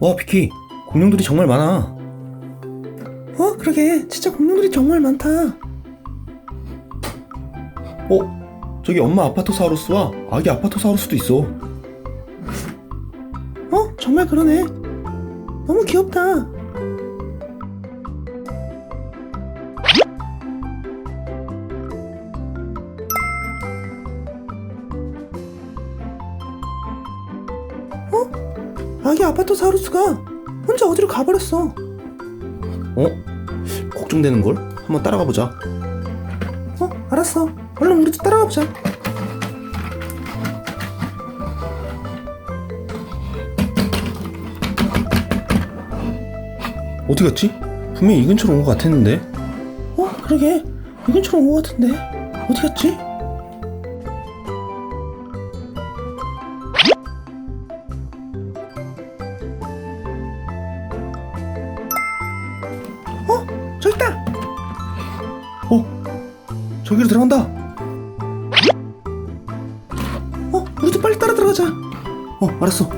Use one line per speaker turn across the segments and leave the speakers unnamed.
와 비키 공룡들이 정말 많아. 어 그러게. 진짜 공룡들이 정말 많다. 어 저기 엄마 아파토사우루스와 아기 아파토사우루스도 있어. 어 정말 그러네. 너무 귀엽다. 어? 아기 아파토사우루스가 혼자 어디로 가버렸어 어? 걱정되는 걸? 한번 따라가 보자. 어, 알았어. 얼른 우리도 따라가 보자. 어디 갔지? 분명히 이 근처로 온 것 같았는데. 어, 그러게. 이 근처로 온 것 같은데. 어디 갔지? 있다. 어, 저기로 들어간다. 어, 우리도 빨리 따라 들어가자. 어, 알았어.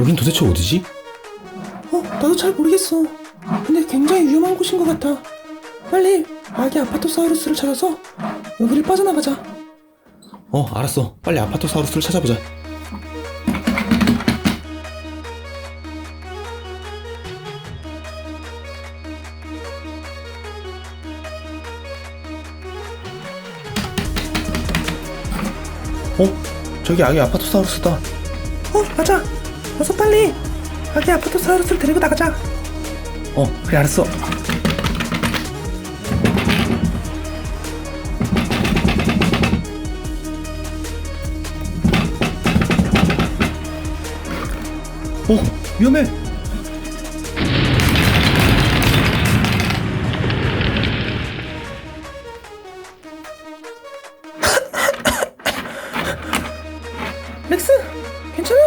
여긴 도대체 어디지? 어, 나도 잘 모르겠어. 근데 굉장히 위험한 곳인 것 같아. 빨리 아기 아파토사우루스를 찾아서 여기를 빠져나가자. 어, 알았어. 빨리 아파토사우루스를 찾아보자. 어? 저기 아기 아파토사우루스다. 어, 맞아. 어서 빨리 아기 아파토사우루스를 데리고 나가자. 어, 그래 알았어. 어, 위험해. 렉스, 괜찮아?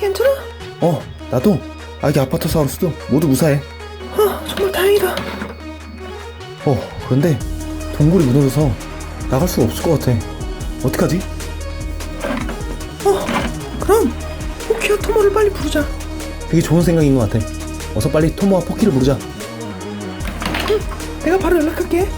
괜찮아? 어, 나도 아기 아파토사우루스도 모두 무사해. 아, 정말 다행이다. 어, 그런데 동굴이 무너져서 나갈 수가 없을 것 같아. 어떡하지? 어, 그럼 포키와 토모를 빨리 부르자. 되게 좋은 생각인 것 같아. 어서 빨리 토모와 포키를 부르자. 응, 내가 바로 연락할게.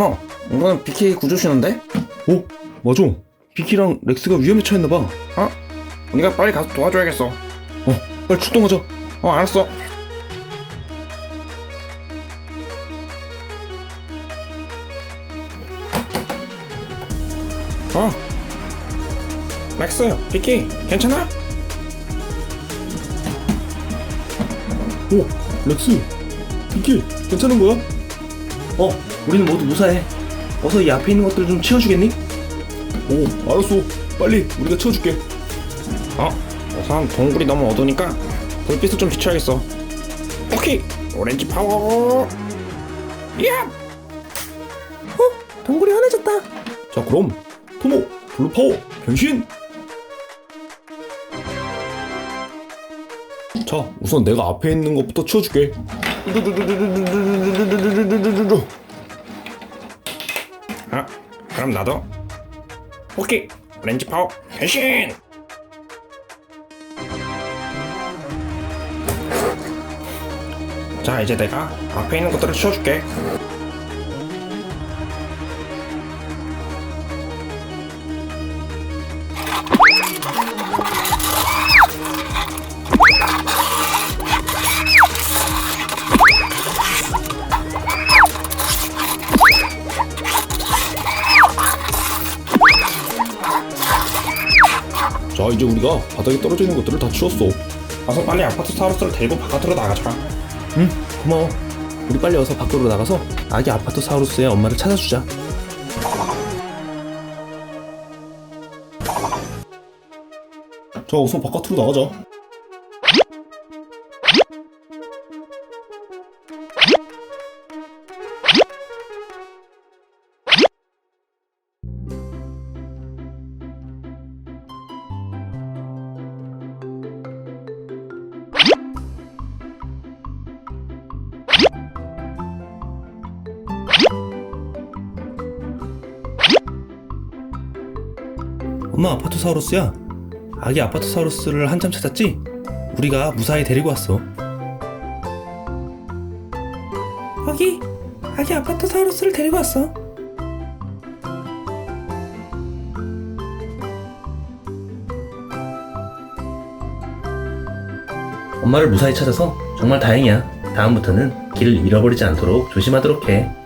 토모, 이거는 BK 구조신호인데?
오, 맞아. 비키랑 렉스가 위험에 처했나봐.
어? 우리가 빨리 가서 도와줘야겠어.
어, 빨리 출동하자.
어, 알았어. 어. 렉스, BK, 괜찮아?
오, 렉스, 비키, 괜찮은 거야? 어, 우리는 모두 무사해. 어서 이 앞에 있는 것들 좀 치워주겠니? 오, 알았어. 빨리 우리가 치워줄게.
어? 우선 동굴이 너무 어두우니까 불빛을 좀 비춰야겠어. 오케이, 오렌지 파워. 야!
어, 동굴이 환해졌다. 자, 그럼 토모, 블루 파워, 변신. 자, 우선 내가 앞에 있는 것부터 치워줄게.
아, 그럼 나도. 오케이, 오렌지 파워 변신. 자, 이제 내가 앞에 있는 것들을 치워줄게.
자 이제 우리가 바닥에 떨어져 있는 것들을 다 치웠어.
가서 빨리 아파트 사우루스를 데리고 바깥으로 나가자.
응 고마워. 우리 빨리 와서 밖으로 나가서 아기 아파트 사우루스의 엄마를 찾아주자. 자 우선 바깥으로 나가자. 엄마 아파토사우루스야. 아기 아파토사우루스를 한참 찾았지? 우리가 무사히 데리고 왔어. 아기, 아기 아파토사우루스를 데리고 왔어. 엄마를 무사히 찾아서 정말 다행이야. 다음부터는 길을 잃어버리지 않도록 조심하도록 해.